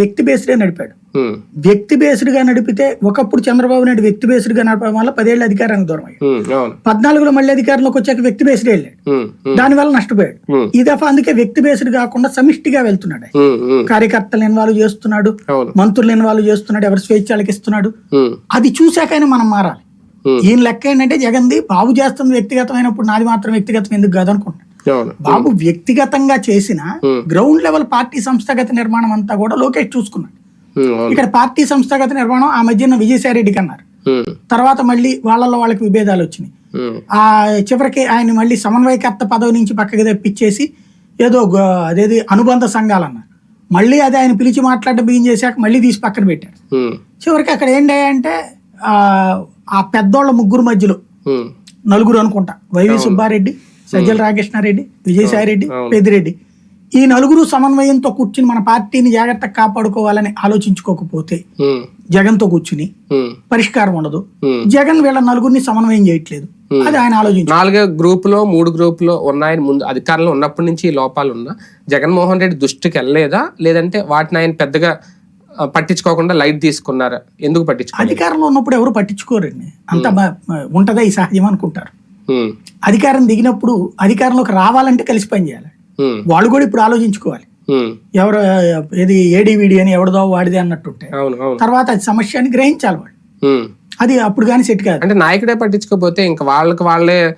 వ్యక్తి బేస్డే నడిపాడు. వ్యక్తి బేస్డ్గా నడిపితే ఒకప్పుడు చంద్రబాబు నాయుడు వ్యక్తి బేస్డ్గా నడపడం వల్ల పదేళ్ళ అధికారానికి దూరం అయ్యాడు పద్నాలుగులో మళ్ళీ అధికారంలోకి వచ్చాక వ్యక్తి బేస్డ్ వెళ్ళాడు. దానివల్ల నష్టపోయాడు. ఈ దఫా అందుకే వ్యక్తి బేస్డ్ కాకుండా సమిష్టిగా వెళ్తున్నాడు కార్యకర్తలు ఇన్వాల్వ్ చేస్తున్నాడు. మంత్రులు ఇన్వాల్వ్ చేస్తున్నాడు. ఎవరి స్వేచ్ఛలకి ఇస్తున్నాడు. అది చూశాకైనా మనం మారాలి. ఈయన లెక్క ఏంటంటే జగన్ది బాబు చేస్తుంది వ్యక్తిగతమైనప్పుడు నాది మాత్రం వ్యక్తిగతం ఎందుకు కాదు అనుకుంటున్నాడు అవును బాబు వ్యక్తిగతంగా చేసిన. గ్రౌండ్ లెవెల్ పార్టీ సంస్థాగత నిర్మాణం అంతా కూడా లోకేష్ చూసుకున్నాడు. ఇక్కడ పార్టీ సంస్థాగత నిర్మాణం ఆ మధ్యన విజయసాయి రెడ్డికి అన్నారు తర్వాత మళ్ళీ వాళ్ళలో వాళ్ళకి విభేదాలు వచ్చినాయి. ఆ చివరికి ఆయన మళ్ళీ సమన్వయకర్త పదవి నుంచి పక్కకి తెప్పించేసి ఏదో అదేది అనుబంధ సంఘాలు అన్నారు. మళ్ళీ అది ఆయన పిలిచి మాట్లాడడం బిగిన్ చేశాక మళ్ళీ తీసి పక్కన పెట్టారు. చివరికి అక్కడ ఏంటంటే ఆ ఆ పెద్దోళ్ళ ముగ్గురు మధ్యలో నలుగురు అనుకుంటా వైవి సుబ్బారెడ్డి సజ్జల రామకృష్ణారెడ్డి విజయసాయి రెడ్డి. పెద్దిరెడ్డి. ఈ నలుగురు సమన్వయంతో కూర్చుని మన పార్టీని జాగ్రత్తగా కాపాడుకోవాలని ఆలోచించుకోకపోతే జగన్తో కూర్చుని పరిష్కారం ఉండదు. జగన్ వీళ్ళ నలుగురిని సమన్వయం చేయట్లేదు. అది ఆయన ఆలోచించు. నాలుగు గ్రూప్లో మూడు గ్రూప్లో ఉన్నాయని ముందు అధికారంలో ఉన్నప్పటి నుంచి ఈ లోపాలు ఉన్నా జగన్మోహన్ రెడ్డి దృష్టికి వెళ్ళలేదా? లేదంటే వాటిని ఆయన పెద్దగా పట్టించుకోకుండా లైట్ తీసుకున్నారా? ఎందుకు పట్టించుకోలేదు? అధికారంలో ఉన్నప్పుడు ఎవరు పట్టించుకోరండి. అంత ఉంటదా ఈ సహజం అనుకుంటారు. అధికారం దిగినప్పుడు అధికారంలోకి రావాలంటే కలిసి పనిచేయాలి వాళ్ళు కూడా ఇప్పుడు ఆలోచించుకోవాలి. ఎవరు ఏది ఏడీవీడి అని ఎవరిదో వాడిదే అన్నట్టుంటే. అవును అవును. తర్వాత అది సమస్య అని గ్రహించాలి వాళ్ళు. అది అప్పుడు కానీ సెట్ కాదు. అంటే నాయకుడే పట్టించుకోకపోతే ఇంకా వాళ్ళకి వాళ్ళే